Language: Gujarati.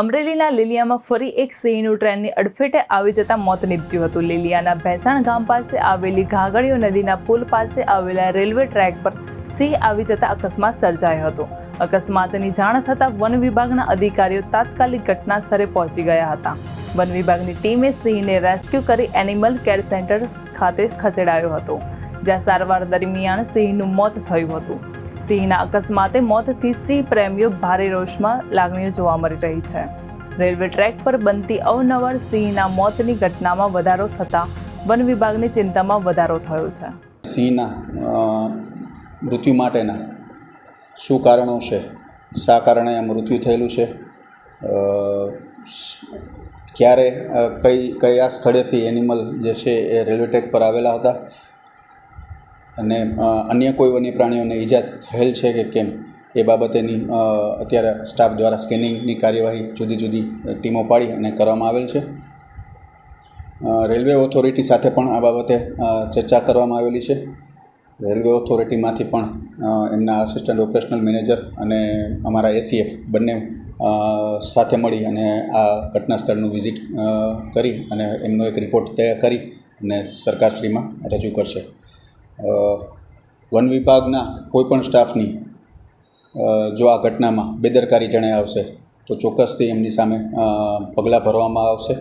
અમરેલીના લીલિયામાં ફરી એક સિંહનું ટ્રેનની અડફેટે આવી જતા મોત નીપજ્યું હતું. લીલિયાના ભેસાણ ગામ પાસે આવેલી ઘાગડીઓ નદીના પુલ પાસે આવેલા રેલવે ટ્રેક પર સિંહ આવી જતા અકસ્માત સર્જાયો હતો. અકસ્માતની જાણ થતાં વન વિભાગના અધિકારીઓ તાત્કાલિક ઘટના સ્થળે પહોંચી ગયા હતા. વન વિભાગની ટીમે સિંહને રેસ્ક્યુ કરી એનિમલ કેર સેન્ટર ખાતે ખસેડાયો હતો, જ્યાં સારવાર દરમિયાન સિંહનું મોત થયું હતું. સિંહના અકસ્માતે મોતથી સિંહ પ્રેમીઓ ભારે રોષમાં લાગણીઓ જોવા મળી રહી છે. રેલવે ટ્રેક પર બનતી અવનવર સિંહના મોતની ઘટનામાં વધારો થતાં વન વિભાગની ચિંતામાં વધારો થયો છે. સિંહના મૃત્યુ માટેના શું કારણો છે? શા કારણે આ મૃત્યુ થયેલું છે? ક્યારે કઈ, કયા સ્થળેથી એનિમલ જે છે એ રેલવે ટ્રેક પર આવેલા હતા? અને અન્ય કોઈ વન્ય પ્રાણીઓને ઈજા થયેલ છે કે કેમ? એ બાબતેની અત્યારે સ્ટાફ દ્વારા સ્કેનિંગની કાર્યવાહી જુદી જુદી ટીમો પાડી અને કરવામાં આવેલ છે. રેલવે ઓથોરિટી સાથે પણ આ બાબતે ચર્ચા કરવામાં આવેલી છે. રેલવે ઓથોરિટીમાંથી પણ એમના આસિસ્ટન્ટ ઓપરેશનલ મેનેજર અને અમારા એસીએફ બંને સાથે મળી અને આ ઘટના સ્થળનું વિઝિટ કરી અને એમનો એક રિપોર્ટ તૈયાર કરી અને સરકારશ્રીમાં રજૂ કરશે. વન વિભાગના કોઈપણ સ્ટાફની જો આ ઘટનામાં બેદરકારી જણાય આવશે, તો ચોક્કસથી એમની સામે પગલાં ભરવામાં આવશે.